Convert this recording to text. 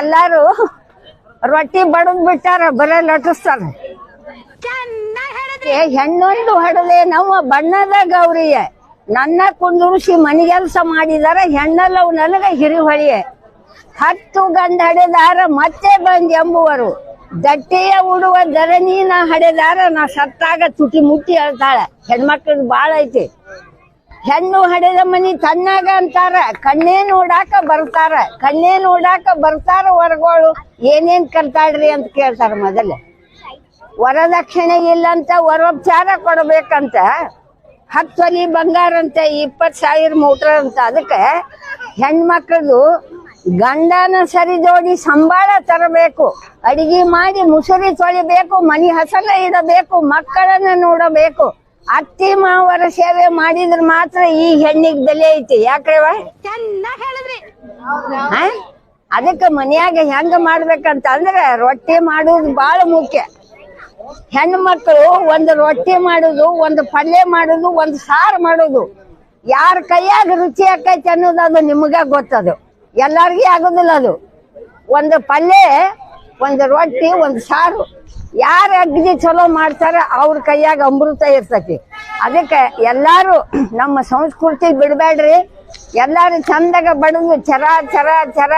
ಎಲ್ಲಾರು ರೊಟ್ಟಿ ಬಡದ್ ಬಿಟ್ಟಾರ ಬರೇ ಲಟಿಸ್ತಾರ ಹೆಣ್ಣೊಂದು ಹಡಲೆ ನಮ್ಮ ಬಣ್ಣದ ಗೌರಿಯ. ನನ್ನ ಕುಂದುರಿಸಿ ಮನೆಗೆಲ್ಸ ಮಾಡಿದಾರ ಹೆಣ್ಣಲ್ಲವು ನನಗ ಹಿರಿಹೊಳಿಯೇ ಹತ್ತು ಗಂಡ ಹಡೆದಾರ ಮತ್ತೆ ಬಂದ್ ಎಂಬುವರು. ದಟ್ಟೆಯ ಉಡುವ ಧರಣಿನ ಹಡೆದಾರ ನಾ ಸತ್ತಾಗ ತುಟಿ ಮುಟ್ಟಿ ಹೇಳ್ತಾಳೆ. ಹೆಣ್ಮಕ್ಳದ್ ಬಾಳ ಐತಿ. ಹೆಣ್ಣು ಹಡೆದ ಮನಿ ತನ್ನಾಗ ಅಂತಾರ. ಕಣ್ಣೇ ನೋಡಾಕ ಬರ್ತಾರ. ಕಣ್ಣೇ ನೋಡಾಕ ಬರ್ತಾರ ಹೊರಗೋಳು ಏನೇನ್ ಕರ್ತಾಳ್ರಿ ಅಂತ ಕೇಳ್ತಾರ ಮೊದಲೇ. ವರದಕ್ಷಿಣೆ ಇಲ್ಲಂತ ವರೋಪಚಾರ ಕೊಡ್ಬೇಕಂತ. ಹತ್ತು ಬಂಗಾರ ಅಂತ, ಇಪ್ಪತ್ತು ಸಾವಿರ ಮೂಟ್ರ ಅಂತ. ಅದಕ್ಕೆ ಹೆಣ್ಮಕ್ಳದು ಗಂಡನ ಸರಿ ಜೋಡಿ ಸಂಬಾಳ ತರಬೇಕು. ಅಡಿಗೆ ಮಾಡಿ ಮುಸುರಿ ತೊಳಿಬೇಕು, ಮನಿ ಹಸಲ ಇಡಬೇಕು, ಮಕ್ಕಳನ್ನ ನೋಡಬೇಕು. ಅತ್ತಿ ಮಾವರ ಸೇವೆ ಮಾಡಿದ್ರೆ ಮಾತ್ರ ಈ ಹೆಣ್ಣಿಗೆ ಬೆಲೆ ಐತಿ. ಯಾಕ್ರವ ಅದಕ್ಕ ಮನ್ಯಾಗ ಹೆಂಗ ಮಾಡ್ಬೇಕಂತ ಅಂದ್ರೆ ರೊಟ್ಟಿ ಮಾಡೋದು ಬಹಳ ಮುಖ್ಯ. ಹೆಣ್ಣು ಮಕ್ಕಳು ಒಂದು ರೊಟ್ಟಿ ಮಾಡುದು ಒಂದು ಪಲ್ಯ ಮಾಡುದು ಒಂದು ಸಾರು ಮಾಡುದು ಯಾರ ಕೈಯಾಗ ರುಚಿ ಆಕೈತಿ ಅನ್ನೋದು ಅದು ನಿಮಗ ಗೊತ್ತದು. ಎಲ್ಲಾರ್ಗಿ ಆಗುದಿಲ್ಲ ಅದು. ಒಂದು ಪಲ್ಯ ಒಂದು ರೊಟ್ಟಿ ಒಂದು ಸಾರು. ಯಾರ ಅಗ್ನಿ ಚಲೋ ಮಾಡ್ತಾರ ಅವ್ರ ಕೈಯಾಗ ಅಮೃತ ಇರ್ತತಿ. ಅದಕ್ಕೆ ಎಲ್ಲಾರು ನಮ್ಮ ಸಂಸ್ಕೃತಿ ಬಿಡಬೇಡ್ರಿ. ಎಲ್ಲಾರು ಚಂದಾಗ ಬಡದು, ಚರ ಚರ ಚರ.